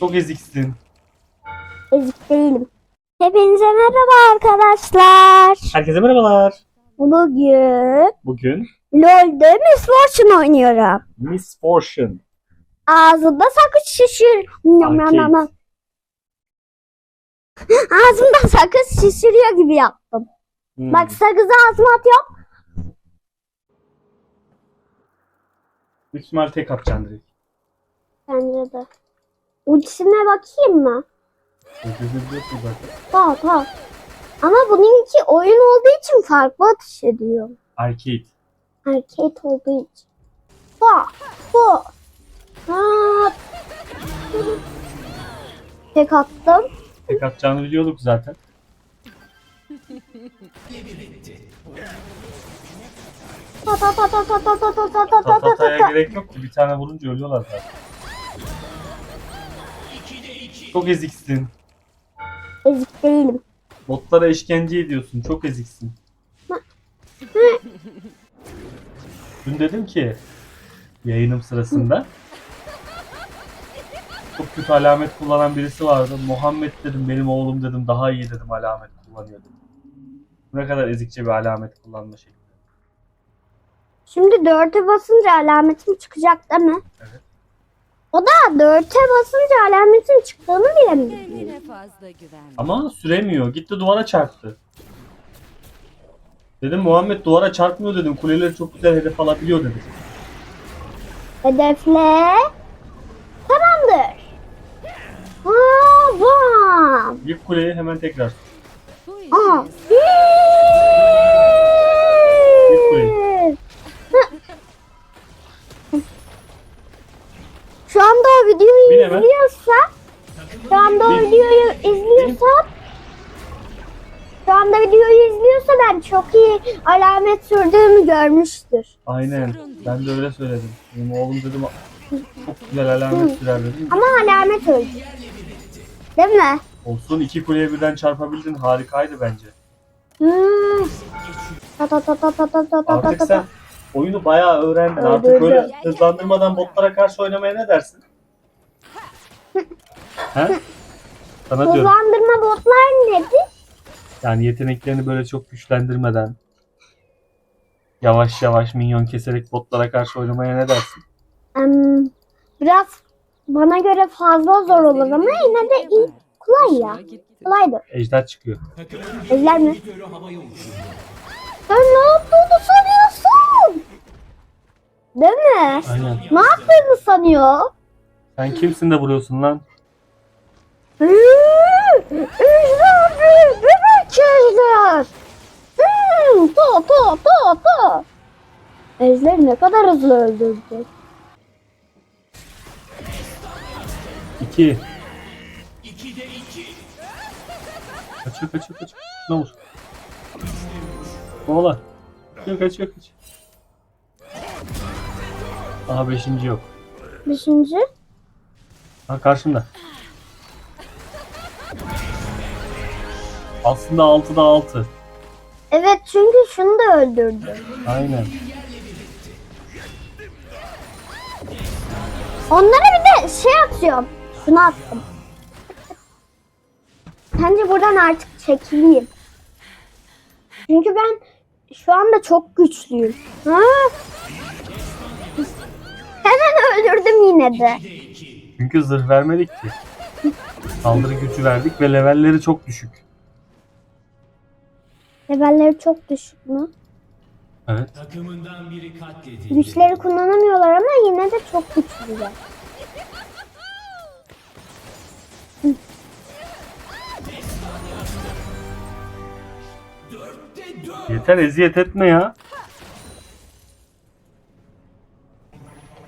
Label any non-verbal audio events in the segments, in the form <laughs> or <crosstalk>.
Çok eziksin. Ezik değilim. Hepinize merhaba arkadaşlar. Herkese merhabalar. Bugün Bugün LoL'de Miss Fortune oynuyorum. Miss Fortune. Ağzımda sakız şişir. Nyam. Ağzımda sakız şişiriyor gibi yaptım. Hmm. Bak sakızı ağzıma atıyorum. Büyük ihtimal tek atacaksın direkt. Bence de. Ultisine bakayım mı? Öldürebiliyorsun zaten. Tamam tamam. Ama bununki oyun olduğu için farklı atış ediyor. Arcade. Arcade olduğu için. Bu. Bu. Ha. Tek attım. Tek atacağını biliyorduk zaten. Ta ta ta ta ta ta ta ta ta ta ta ta ta. gerek yok ki. Bir tane vurunca ölüyorlar zaten. Çok eziksin. Ezik değilim. Botlara işkence ediyorsun. Çok eziksin. Dün dedim ki yayınım sırasında çok kötü alamet kullanan birisi vardı. Muhammed dedim benim oğlum dedim daha iyi dedim alamet kullanıyor dedim. Ne kadar ezikçe bir alamet kullanma şekli. Şimdi dörte basınca alametim çıkacak değil mi? Evet. O da dörte basınca alametin çıktığını bile mi bilmiyor? Kendine fazla güvenme. Ama süremiyor. Gitti duvara çarptı. Dedim Muhammed duvara çarpmıyor dedim. Kuleleri çok güzel hedef alabiliyor dedim. Hedefle. Tamamdır. Aa, bam. Yık kuleyi hemen tekrar. Bu Aa. işin Şu Bin hemen. izliyorsa şu anda o Bin. videoyu izliyorsa şu anda videoyu izliyorsa ben çok iyi alamet sürdüğümü görmüştür. Aynen. Ben de öyle söyledim. Benim oğlum dedim çok güzel alamet sürer dedim. Ama alamet öldü. Değil mi? Olsun iki kuleye birden çarpabildin. Harikaydı bence. Hmm. Ta ta ta ta ta ta ta ta ta Artık ta sen oyunu bayağı öğrendin. Artık böyle hızlandırmadan botlara karşı oynamaya ne dersin? He? Sana diyorum. Hızlandırma botlar nedir? Yani yeteneklerini böyle çok güçlendirmeden yavaş yavaş minyon keserek botlara karşı oynamaya ne dersin? Em, biraz bana göre fazla zor olur ama yine de iyi. Kolay ya. Kolaydır. Ejder çıkıyor. Ezler mi? Sen ne yaptığını sanıyorsun? Değil mi? Aynen. Ne yaptığını sanıyor? Sen kimsin de vuruyorsun lan? Ejder bir bebek ejder. Hmm, pa pa pa pa. Ejder ne kadar hızlı öldürecek. İki. İkide iki. Kaçıyor kaçıyor kaçıyor. Ne olur. Kovala. Kaçıyor kaçıyor kaçıyor. Aha beşinci yok. Beşinci? Ha karşımda. Aslında altıda altı. Evet çünkü şunu da öldürdü. Aynen. Onlara bir de şey atıyorum. Şunu attım. Bence buradan artık çekileyim. Çünkü ben şu anda çok güçlüyüm. Ha? Hemen öldürdüm yine de. Çünkü zırh vermedik ki. Saldırı gücü verdik ve levelleri çok düşük. Levelleri çok düşük mü? Evet. Takımından biri katledildi. Güçleri kullanamıyorlar ama yine de çok güçlüler. Yeter eziyet etme ya.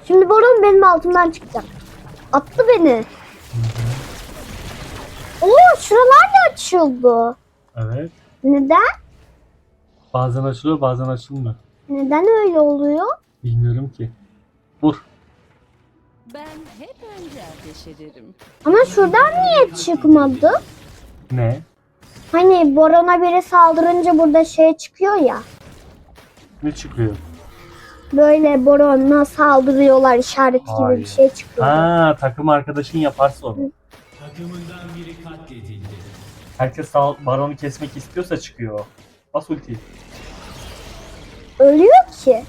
Şimdi Boron benim altımdan çıkacak. Attı beni. Oo şuralar da açıldı. Evet. Neden? Bazen açılıyor bazen açılmıyor. Neden öyle oluyor? Bilmiyorum ki. Vur. Ben hep önce ateş ederim. Ama şuradan niye çıkmadı? Ne? Hani Boron'a biri saldırınca burada şey çıkıyor ya. Ne çıkıyor? Böyle Boron'la saldırıyorlar işaret gibi Hayır. bir şey çıkıyor. Ha takım arkadaşın yaparsa onu. Takımından biri katledildi. Herkes baronu kesmek istiyorsa çıkıyor. o. Bas ultiyi. Ölüyor ki.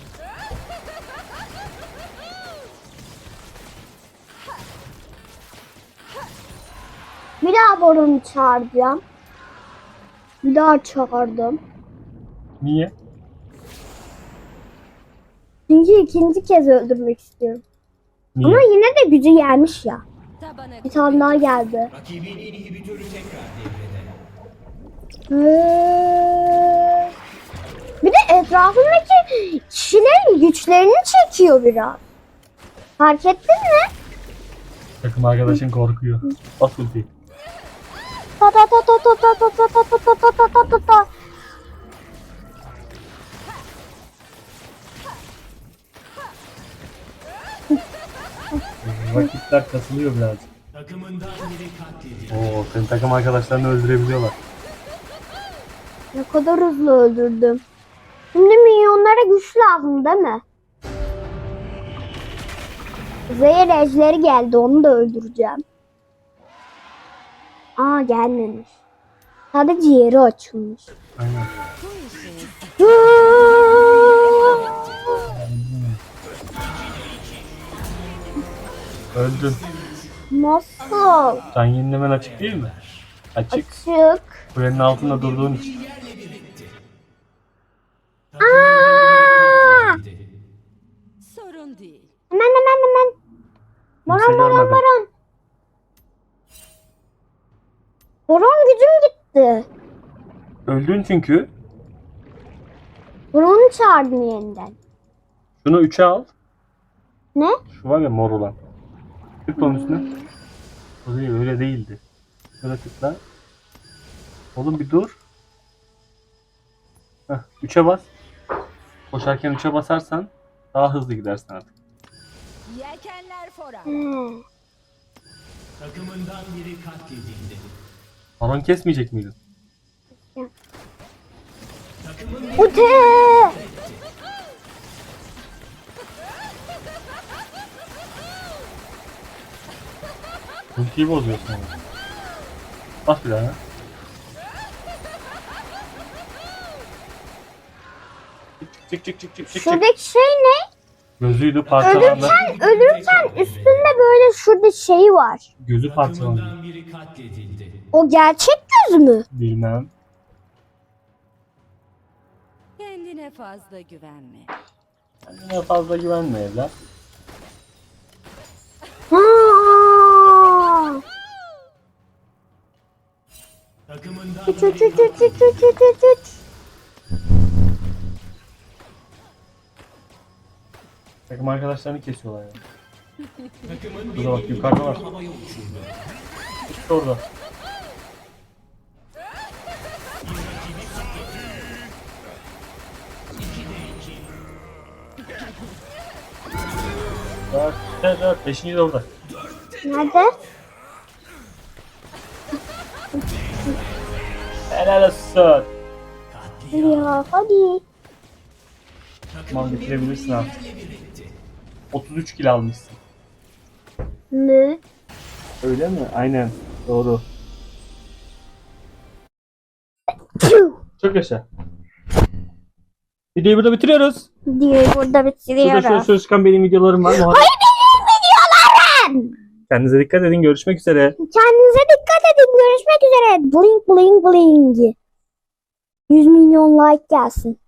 Bir daha Boron'u çağıracağım. Bir daha çağırdım. Niye? Çünkü ikinci kez öldürmek istiyorum. Niye? Ama yine de gücü gelmiş ya. Bir tane daha geldi. Rakibin inhibitörü tekrar devrede. Ee, Bir de etrafındaki kişilerin güçlerini çekiyor biraz. Fark ettin mi? Takım arkadaşın korkuyor. Bas ultiyi. Ta ta ta ta ta ta ta ta ta ta ta ta ta ta ta. Rakipler kasılıyor birazcık. Takımından biri katledildi. Oo, senin takım arkadaşlarını öldürebiliyorlar. Ne kadar hızlı öldürdüm. Şimdi milyonlara güç lazım değil mi? Zehir ejderi geldi onu da öldüreceğim. Aa gelmemiş. Sadece yeri açılmış. Aynen. Öldün. Nasıl? Can yenilemen açık değil mi? Açık. Açık. Kulenin altında durduğun için. Gitti. Öldün çünkü. Baron'u çağırdım yeniden. Şunu 3'e al. Ne? Şu var ya mor olan. Tıkla onun üstüne. O değil öyle değildi. Şöyle tıkla. Oğlum bir dur. Heh, 3'e bas. Koşarken 3'e basarsan daha hızlı gidersin artık. Yelkenler fora. He. Takımından biri katledildi. Baron kesmeyecek miydin? Ute! Ultiyi bozuyorsun ama. Bas bir daha. Çık çık çık çık çık çık. Şuradaki şey ne? Gözüydü parçalandı. Ölürken, ölürken üstünde böyle şurada şey var. Gözü parçalandı. Takımından biri katledildi. O gerçek göz mü? Bilmem. Kendine fazla güvenme. Kendine fazla güvenme evlat. Üç biri üç üç üç üç üç üç üç. Takım arkadaşlarını kesiyorlar ya. Takımın Dur bak yukarıda var. orada. Dört. Beşinci de orada. Nerede? Helal olsun. Ya hadi. Tamam bitirebilirsin artık. 33 kilo almışsın. Ne? Öyle mi? Aynen. Doğru. Çok yaşa. Videoyu burada bitiriyoruz. Diye burada Burada şöyle bitiriyoruz. şöyle çıkan benim videolarım var. Hayır. <laughs> Kendinize dikkat edin. Görüşmek üzere. Kendinize dikkat edin. Görüşmek üzere. Blink blink blink. 100 milyon like gelsin.